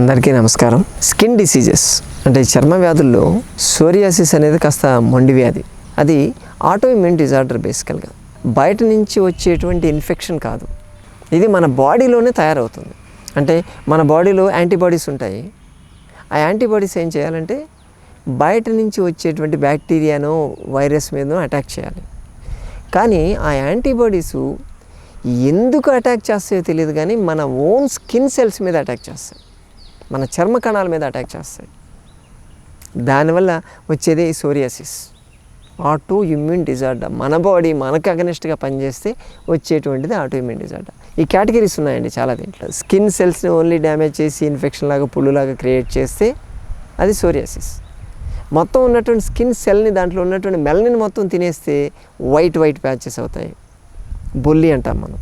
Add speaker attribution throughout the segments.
Speaker 1: అందరికీ నమస్కారం. Skin diseases అంటే చర్మ వ్యాధుల్లో సోరియాసిస్ అనేది కాస్త మొండి వ్యాధి. అది ఆటోఇమ్యూన్ డిజార్డర్ బేసికల్గా బయట నుంచి వచ్చేటువంటి ఇన్ఫెక్షన్ కాదు. ఇది మన బాడీలోనే తయారవుతుంది. అంటే మన బాడీలో యాంటీబాడీస్ ఉంటాయి. ఆ యాంటీబాడీస్ ఏం చేయాలంటే బయట నుంచి వచ్చేటువంటి బ్యాక్టీరియానో వైరస్ మీదనో అటాక్ చేయాలి. కానీ ఆ యాంటీబాడీస్ ఎందుకు అటాక్ చేస్తాయో తెలియదు కానీ మన ఓన్ స్కిన్ సెల్స్ మీద అటాక్ చేస్తాయి. మన చర్మ కణాల మీద అటాక్ చేస్తాయి. దానివల్ల వచ్చేదే ఈ సోరియాసిస్ ఆటో ఇమ్యూన్ డిజార్డర్ మన బాడీ మనకు అగనిస్ట్గా పనిచేస్తే వచ్చేటువంటిది ఆటో ఇమ్యూన్ డిజార్డర్ ఈ కేటగిరీస్ ఉన్నాయండి చాలా దీంట్లో. స్కిన్ సెల్స్ని ఓన్లీ డ్యామేజ్ చేసి ఇన్ఫెక్షన్ లాగా పుళ్ళులాగా క్రియేట్ చేస్తే అది సోరియాసిస్ మొత్తం ఉన్నటువంటి స్కిన్ సెల్ని దాంట్లో ఉన్నటువంటి మెల్ని మొత్తం తినేస్తే వైట్ వైట్ ప్యాచెస్ అవుతాయి. బొల్లి అంటాం మనం.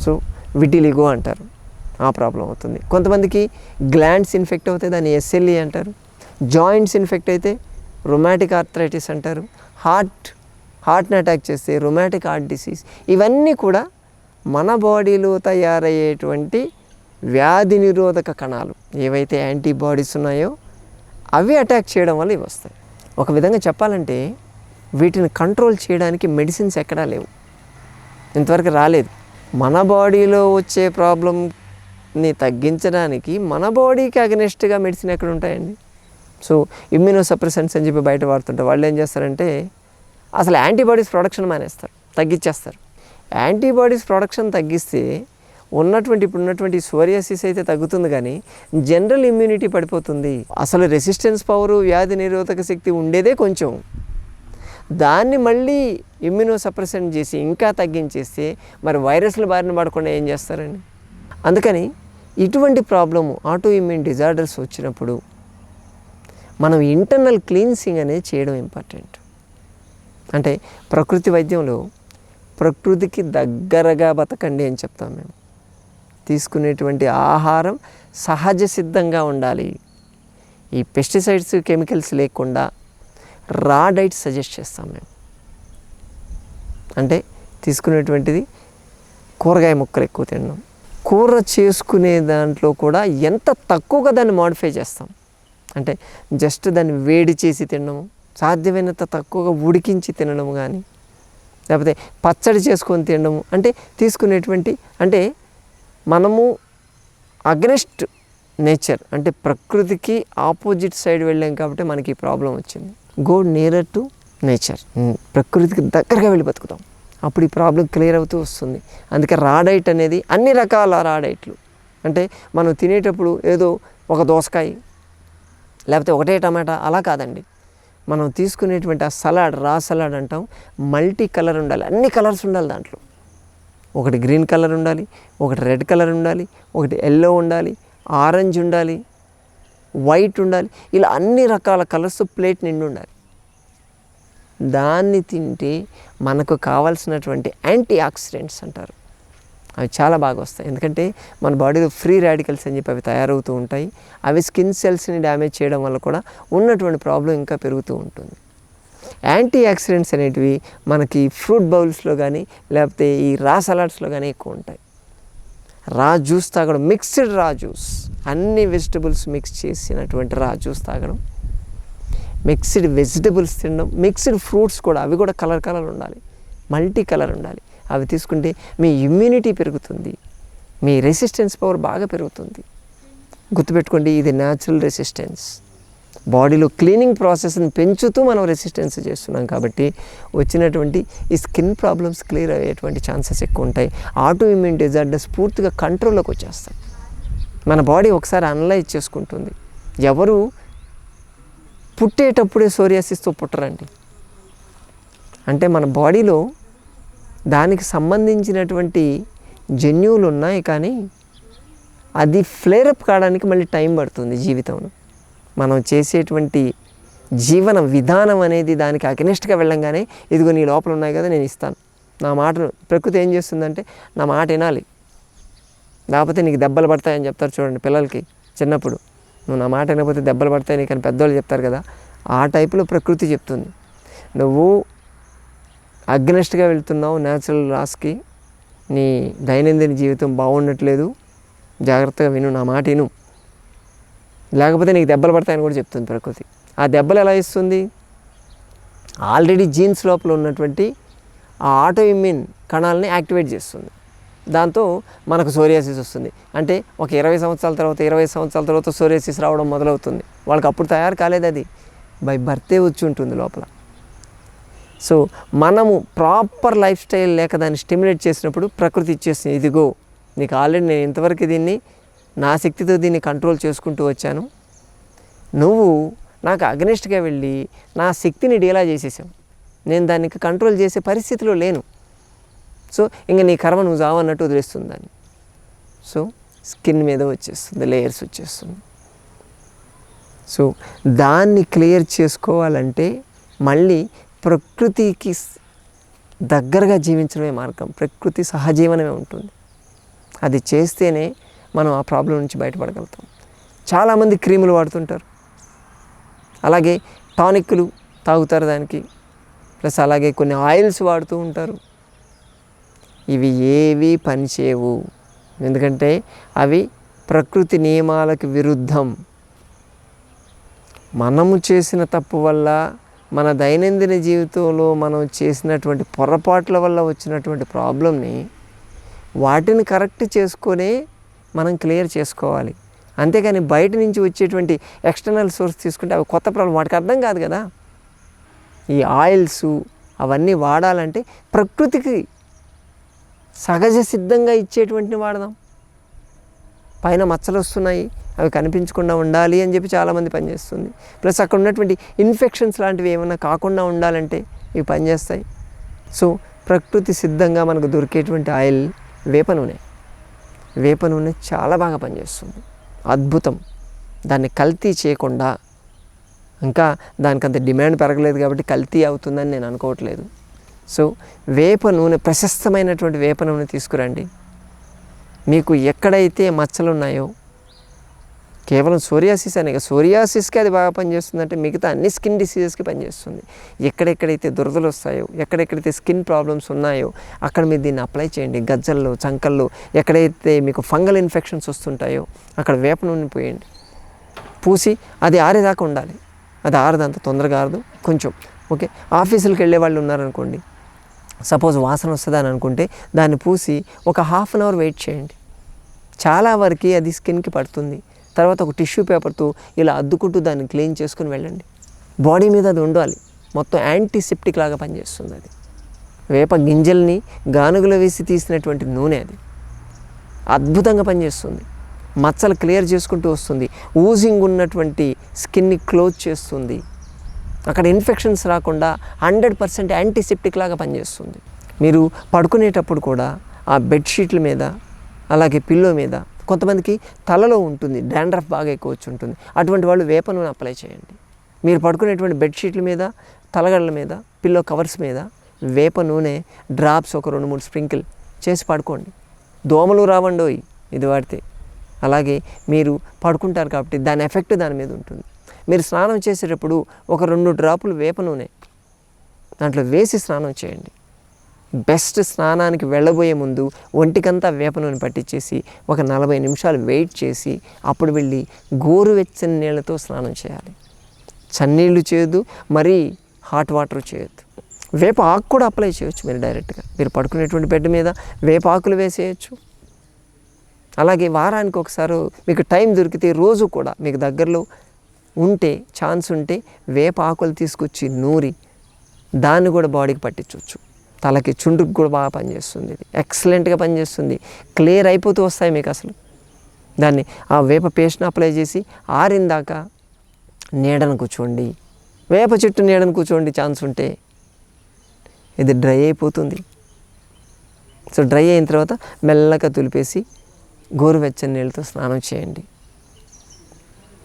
Speaker 1: సో విటిలిగో అంటారు. ఆ ప్రాబ్లం అవుతుంది. కొంతమందికి గ్లాండ్స్ ఇన్ఫెక్ట్ అవుతాయి దాన్ని ఎస్ఎల్ఈ అంటారు. జాయింట్స్ ఇన్ఫెక్ట్ అయితే రొమాటిక్ ఆర్థరైటిస్ అంటారు. హార్ట్ హార్ట్ని అటాక్ చేస్తే రొమాటిక్ హార్ట్ డిసీజ్. ఇవన్నీ కూడా మన బాడీలో తయారయ్యేటువంటి వ్యాధి నిరోధక కణాలు. ఏవైతే యాంటీబాడీస్ ఉన్నాయో అవి అటాక్ చేయడం వల్ల ఇవి వస్తాయి. ఒక విధంగా చెప్పాలంటే వీటిని కంట్రోల్ చేయడానికి మెడిసిన్స్ ఎక్కడా లేవు. ఇంతవరకు రాలేదు. మన బాడీలో వచ్చే ప్రాబ్లం ని తగ్గించడానికి మన బాడీకి అగనెస్ట్గా మెడిసిన్ ఎక్కడ ఉంటాయండి సో ఇమ్యూనో సప్రెసెంట్స్ అని చెప్పి బయట వాడుతుంటే వాళ్ళు ఏం చేస్తారంటే అసలు యాంటీబాడీస్ ప్రొడక్షన్ మానేస్తారు. తగ్గించేస్తారు యాంటీబాడీస్ ప్రొడక్షన్ తగ్గిస్తే ఉన్నటువంటి ఇప్పుడు ఉన్నటువంటి సోరియాసిస్ అయితే తగ్గుతుంది కానీ జనరల్ ఇమ్యూనిటీ పడిపోతుంది. అసలు రెసిస్టెన్స్ పవరు వ్యాధి నిరోధక శక్తి ఉండేదే కొంచెం. దాన్ని మళ్ళీ ఇమ్యూనో సప్రెసెంట్ చేసి ఇంకా తగ్గించేస్తే మరి వైరస్ల బారిన పడకుండా ఏం చేస్తారండి? అందుకని ఇటువంటి ప్రాబ్లము ఆటో ఇమ్యూన్ డిజార్డర్స్ వచ్చినప్పుడు మనం ఇంటర్నల్ క్లీన్సింగ్ అనేది చేయడం ఇంపార్టెంట్ అంటే ప్రకృతి వైద్యంలో ప్రకృతికి దగ్గరగా బతకండి అని చెప్తాం మేము. తీసుకునేటువంటి ఆహారం సహజ సిద్ధంగా ఉండాలి. ఈ పెస్టిసైడ్స్ కెమికల్స్ లేకుండా రా డైట్ సజెస్ట్ చేస్తాం మేము. అంటే తీసుకునేటువంటిది కూరగాయ ముక్కలు ఎక్కువ తినడం. కూర చేసుకునే దాంట్లో కూడా ఎంత తక్కువగా దాన్ని మాడిఫై చేస్తాం. అంటే జస్ట్ దాన్ని వేడి చేసి తినడము సాధ్యమైనంత తక్కువగా ఉడికించి తినడము కానీ లేకపోతే పచ్చడి చేసుకొని తినడము అంటే తీసుకునేటువంటి అంటే మనము అగ్నెస్ట్ నేచర్ అంటే ప్రకృతికి ఆపోజిట్ సైడ్ వెళ్ళాం కాబట్టి మనకి ఈ ప్రాబ్లం వచ్చింది. Go near to nature. ప్రకృతికి దగ్గరగా వెళ్ళి బతుకుతాం. అప్పుడు ఈ ప్రాబ్లం క్లియర్ అవుతూ వస్తుంది. అందుకే రాడైట్ అనేది అన్ని రకాల రాడైట్లు. అంటే మనం తినేటప్పుడు ఏదో ఒక దోసకాయ లేకపోతే ఒకటే టమాటా అలా కాదండి. మనం తీసుకునేటువంటి ఆ సలాడ్ రా సలాడ్ అంటాం. మల్టీ కలర్ ఉండాలి. అన్ని కలర్స్ ఉండాలి దాంట్లో. ఒకటి గ్రీన్ కలర్ ఉండాలి ఒకటి రెడ్ కలర్ ఉండాలి ఒకటి ఎల్లో ఉండాలి ఆరెంజ్ ఉండాలి వైట్ ఉండాలి. ఇలా అన్ని రకాల కలర్స్ ప్లేట్ నిండి ఉండాలి. దాన్ని తింటే మనకు కావాల్సినటువంటి యాంటీ ఆక్సిడెంట్స్ అంటారు. అవి చాలా బాగా వస్తాయి. ఎందుకంటే మన బాడీలో ఫ్రీ రాడికల్స్ అని చెప్పి అవి తయారవుతూ ఉంటాయి. అవి స్కిన్ సెల్స్ని డ్యామేజ్ చేయడం వల్ల కూడా ఉన్నటువంటి ప్రాబ్లం ఇంకా పెరుగుతూ ఉంటుంది. యాంటీ ఆక్సిడెంట్స్ అనేటివి మనకి ఫ్రూట్ బౌల్స్లో కానీ లేకపోతే ఈ రా సలాడ్స్లో కానీ ఎక్కువ ఉంటాయి. రా జ్యూస్ తాగడం మిక్స్డ్ రా జ్యూస్ అన్ని వెజిటబుల్స్ మిక్స్ చేసినటువంటి రా జ్యూస్ తాగడం మిక్స్డ్ వెజిటబుల్స్ తినడం మిక్స్డ్ ఫ్రూట్స్ కూడా అవి కూడా కలర్ కలర్ ఉండాలి. మల్టీ కలర్ ఉండాలి. అవి తీసుకుంటే మీ ఇమ్యూనిటీ పెరుగుతుంది. మీ రెసిస్టెన్స్ పవర్ బాగా పెరుగుతుంది. గుర్తుపెట్టుకోండి ఇది న్యాచురల్ రెసిస్టెన్స్ బాడీలో క్లీనింగ్ ప్రాసెస్ని పెంచుతూ మనం రెసిస్టెన్స్ చేస్తున్నాం కాబట్టి వచ్చినటువంటి ఈ స్కిన్ ప్రాబ్లమ్స్ క్లియర్ అయ్యేటువంటి ఛాన్సెస్ ఎక్కువ ఉంటాయి. ఆటో ఇమ్యూన్ డిజార్డర్స్ పూర్తిగా కంట్రోల్లోకి వచ్చేస్తాయి. మన బాడీ ఒకసారి అనలైజ్ చేసుకుంటుంది. ఎవరు పుట్టేటప్పుడే సోరియాసిస్తో పుట్టరండి. అంటే మన బాడీలో దానికి సంబంధించినటువంటి జన్యువులు ఉన్నాయి కానీ అది ఫ్లేరప్ కావడానికి మళ్ళీ టైం పడుతుంది జీవితంలో. మనం చేసేటువంటి జీవన విధానం అనేది దానికి అగనిస్ట్గా వెళ్ళంగానే ఇదిగో నీ లోపల ఉన్నాయి కదా నేను ఇస్తాను. నా మాటను ప్రకృతి ఏం చేస్తుందంటే నా మాట వినాలి. లేకపోతే నీకు దెబ్బలు పడతాయని చెప్తారు చూడండి పిల్లలకి చిన్నప్పుడు. నువ్వు నా మాట వినకపోతే దెబ్బలు పడతాయి నీకు అని పెద్దవాళ్ళు చెప్తారు కదా ఆ టైపులో ప్రకృతి చెప్తుంది. నువ్వు అగ్నెస్ట్గా వెళ్తున్నావు న్యాచురల్ లాస్కి నీ దైనందిన జీవితం బాగుండట్లేదు జాగ్రత్తగా విను నా మాట విను. లేకపోతే నీకు దెబ్బలు పడతాయని కూడా చెప్తుంది ప్రకృతి. ఆ దెబ్బలు ఎలా ఇస్తుంది? ఆల్రెడీ జీన్స్ లోపల ఉన్నటువంటి ఆ ఆటో ఇమ్యూన్ కణాలని యాక్టివేట్ చేస్తుంది. దాంతో మనకు సోరియాసిస్ వస్తుంది. అంటే ఒక ఇరవై సంవత్సరాల తర్వాత ఇరవై సంవత్సరాల తర్వాత సోరియాసిస్ రావడం మొదలవుతుంది. వాళ్ళకి అప్పుడు తయారు కాలేదు అది. బై బర్తే వచ్చి ఉంటుంది లోపల. సో మనము ప్రాపర్ లైఫ్ స్టైల్ లేక దాన్ని స్టిమ్యులేట్ చేసినప్పుడు ప్రకృతి ఇచ్చేస్తుంది. ఇదిగో నీకు ఆల్రెడీ నేను ఇంతవరకు దీన్ని నా శక్తితో దీన్ని కంట్రోల్ చేసుకుంటూ వచ్చాను. నువ్వు నాకు అగ్నిస్ట్గా వెళ్ళి నా శక్తిని డీలా చేసేసావు. నేను దాన్ని కంట్రోల్ చేసే పరిస్థితిలో లేను. సో ఇంక నీ కర్మ నువ్వు చావన్నట్టు వదిలేస్తుంది దాన్ని. సో స్కిన్ మీద వచ్చేస్తుంది లేయర్స్ వచ్చేస్తుంది. సో దాన్ని క్లియర్ చేసుకోవాలంటే మళ్ళీ ప్రకృతికి దగ్గరగా జీవించడమే మార్గం. ప్రకృతి సహజీవనమే ఉంటుంది. అది చేస్తేనే మనం ఆ ప్రాబ్లం నుంచి బయటపడగలుగుతాం. చాలామంది క్రీములు వాడుతుంటారు. అలాగే టానిక్లు తాగుతారు దానికి. ప్లస్ అలాగే కొన్ని ఆయిల్స్ వాడుతూ ఉంటారు. ఇవి ఏవి పనిచేయవు ఎందుకంటే అవి ప్రకృతి నియమాలకు విరుద్ధం. మనము చేసిన తప్పు వల్ల మన దైనందిన జీవితంలో మనం చేసినటువంటి పొరపాట్ల వల్ల వచ్చినటువంటి ప్రాబ్లమ్ని వాటిని కరెక్ట్ చేసుకొని మనం క్లియర్ చేసుకోవాలి. అంతేగాని బయట నుంచి వచ్చేటువంటి ఎక్స్టర్నల్ సోర్స్ తీసుకుంటే అవి కొత్త ప్రాబ్లం వాటికి అర్థం కాదు కదా. ఈ ఆయిల్స్ అవన్నీ వాడాలంటే ప్రకృతికి సహజ సిద్ధంగా ఇచ్చేటువంటిని వాడదాం. పైన మచ్చలు వస్తున్నాయి అవి కనిపించకుండా ఉండాలి అని చెప్పి చాలామంది పనిచేస్తుంది ప్లస్ అక్కడ ఉన్నటువంటి ఇన్ఫెక్షన్స్ లాంటివి ఏమైనా కాకుండా ఉండాలంటే ఇవి పనిచేస్తాయి సో ప్రకృతి సిద్ధంగా మనకు దొరికేటువంటి ఆయిల్ వేప నూనె. వేప నూనె చాలా బాగా పనిచేస్తుంది అద్భుతం. దాన్ని కల్తీ చేయకుండా ఇంకా దానికి అంత డిమాండ్ పెరగలేదు కాబట్టి కల్తీ అవుతుందని నేను అనుకోవట్లేదు. సో వేప నూనె ప్రశస్తమైనటువంటి వేప నూనె తీసుకురండి. మీకు ఎక్కడైతే మచ్చలు ఉన్నాయో కేవలం సోరియాసిస్ అనే సోరియాసిస్కి అది బాగా పనిచేస్తుందంటే మిగతా అన్ని స్కిన్ డిసీజెస్కి పనిచేస్తుంది. ఎక్కడెక్కడైతే దురదలు వస్తాయో ఎక్కడెక్కడైతే స్కిన్ ప్రాబ్లమ్స్ ఉన్నాయో అక్కడ మీరు దీన్ని అప్లై చేయండి. గజ్జల్లో చంకల్లో ఎక్కడైతే మీకు ఫంగల్ ఇన్ఫెక్షన్స్ వస్తుంటాయో అక్కడ వేప నూనె పోయండి. పూసి అది ఆరేదాకా ఉండాలి. అది ఆరదు అంత తొందరగా ఆరదు. కొంచెం ఓకే? ఆఫీసులకు వెళ్ళే వాళ్ళు ఉన్నారనుకోండి సపోజ్ వాసన వస్తుందని అనుకుంటే దాన్ని పూసి ఒక హాఫ్ అన్ అవర్ వెయిట్ చేయండి. చాలా వరకు అది స్కిన్కి పడుతుంది. తర్వాత ఒక టిష్యూ పేపర్తో ఇలా అద్దుకుంటూ దాన్ని క్లీన్ చేసుకుని వెళ్ళండి. బాడీ మీద అది ఉండాలి. మొత్తం యాంటీసెప్టిక్ లాగా పనిచేస్తుంది అది. వేప గింజల్ని గానుగలో వేసి తీసినటువంటి నూనె అది. అద్భుతంగా పనిచేస్తుంది. మచ్చలు క్లియర్ చేసుకుంటూ వస్తుంది. ఊజింగ్ ఉన్నటువంటి స్కిన్ని క్లోజ్ చేస్తుంది. అక్కడ ఇన్ఫెక్షన్స్ రాకుండా హండ్రెడ్ పర్సెంట్ యాంటీసెప్టిక్ లాగా పనిచేస్తుంది. మీరు పడుకునేటప్పుడు కూడా ఆ బెడ్షీట్ల మీద అలాగే పిల్లో మీద కొంతమందికి తలలో ఉంటుంది డాండ్రఫ్ బాగా ఎక్కువ వచ్చి ఉంటుంది. అటువంటి వాళ్ళు వేప నూనె అప్లై చేయండి. మీరు పడుకునేటువంటి బెడ్షీట్ల మీద తలగడల మీద పిల్లో కవర్స్ మీద వేప నూనె డ్రాప్స్ ఒక రెండు మూడు స్ప్రింకిల్ చేసి పడుకోండి. దోమలు రావండోయి ఇది వాడితే. అలాగే మీరు పడుకుంటారు కాబట్టి దాని ఎఫెక్ట్ దాని మీద ఉంటుంది. మీరు స్నానం చేసేటప్పుడు ఒక రెండు డ్రాపులు వేప నూనె. దాంట్లో వేసి స్నానం చేయండి. బెస్ట్ స్నానానికి వెళ్ళబోయే ముందు ఒంటికంతా వేప నూనె పట్టించేసి ఒక నలభై నిమిషాలు వెయిట్ చేసి అప్పుడు వెళ్ళి గోరువెచ్చని నీళ్ళతో స్నానం చేయాలి. చన్నీళ్ళు చేయొద్దు మరీ హాట్ వాటర్ చేయొద్దు. వేప ఆకు కూడా అప్లై చేయొచ్చు మీరు డైరెక్ట్గా. మీరు పడుకునేటువంటి బెడ్ మీద వేప ఆకులు వేసేయచ్చు. అలాగే వారానికి ఒకసారి మీకు టైం దొరికితే రోజు కూడా మీకు దగ్గరలో ఉంటే ఛాన్స్ ఉంటే వేప ఆకులు తీసుకొచ్చి నూరి దాన్ని కూడా బాడీకి పట్టించవచ్చు. తలకి చుండ్రుకు కూడా బాగా పనిచేస్తుంది ఇది. ఎక్సలెంట్గా పనిచేస్తుంది. క్లియర్ అయిపోతూ వస్తాయి మీకు అసలు. దాన్ని ఆ వేప పేస్ట్ని అప్లై చేసి ఆరిందాక నీడను కూర్చోండి. వేప చెట్టు నీడను కూర్చోండి ఛాన్స్ ఉంటే. ఇది డ్రై అయిపోతుంది. సో డ్రై అయిన తర్వాత మెల్లగా తులిపేసి గోరువెచ్చని నీళ్ళతో స్నానం చేయండి.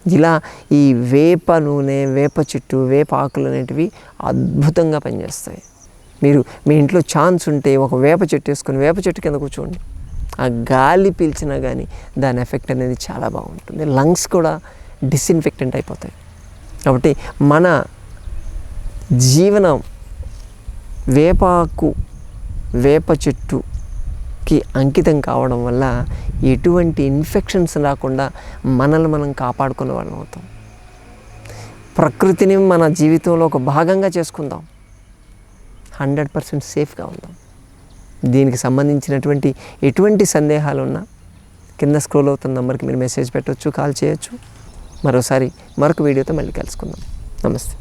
Speaker 1: ఇలా ఈ వేప నూనె వేప చెట్టు వేప ఆకులు అనేటివి అద్భుతంగా పనిచేస్తాయి. మీరు మీ ఇంట్లో ఛాన్స్ ఉంటే ఒక వేప చెట్టు వేసుకొని వేప చెట్టు కింద కూర్చోండి. ఆ గాలి పీల్చినా కానీ దాని ఎఫెక్ట్ అనేది చాలా బాగుంటుంది. లంగ్స్ కూడా డిస్ఇన్ఫెక్టెంట్ అయిపోతాయి. కాబట్టి మన జీవనం వేపాకు వేప చెట్టు కి అంకితం కావడం వల్ల ఎటువంటి ఇన్ఫెక్షన్స్ రాకుండా మనల్ని మనం కాపాడుకునే వాళ్ళం అవుతాం. ప్రకృతిని మన జీవితంలో ఒక భాగంగా చేసుకుందాం. హండ్రెడ్ పర్సెంట్ సేఫ్గా ఉందాం. దీనికి సంబంధించినటువంటి ఎటువంటి సందేహాలు ఉన్నా కింద స్క్రోల్ అవుతున్న నెంబర్కి మీరు మెసేజ్ పెట్టవచ్చు కాల్ చేయొచ్చు. మరోసారి మరొక వీడియోతో మళ్ళీ కలుసుకుందాం. నమస్తే.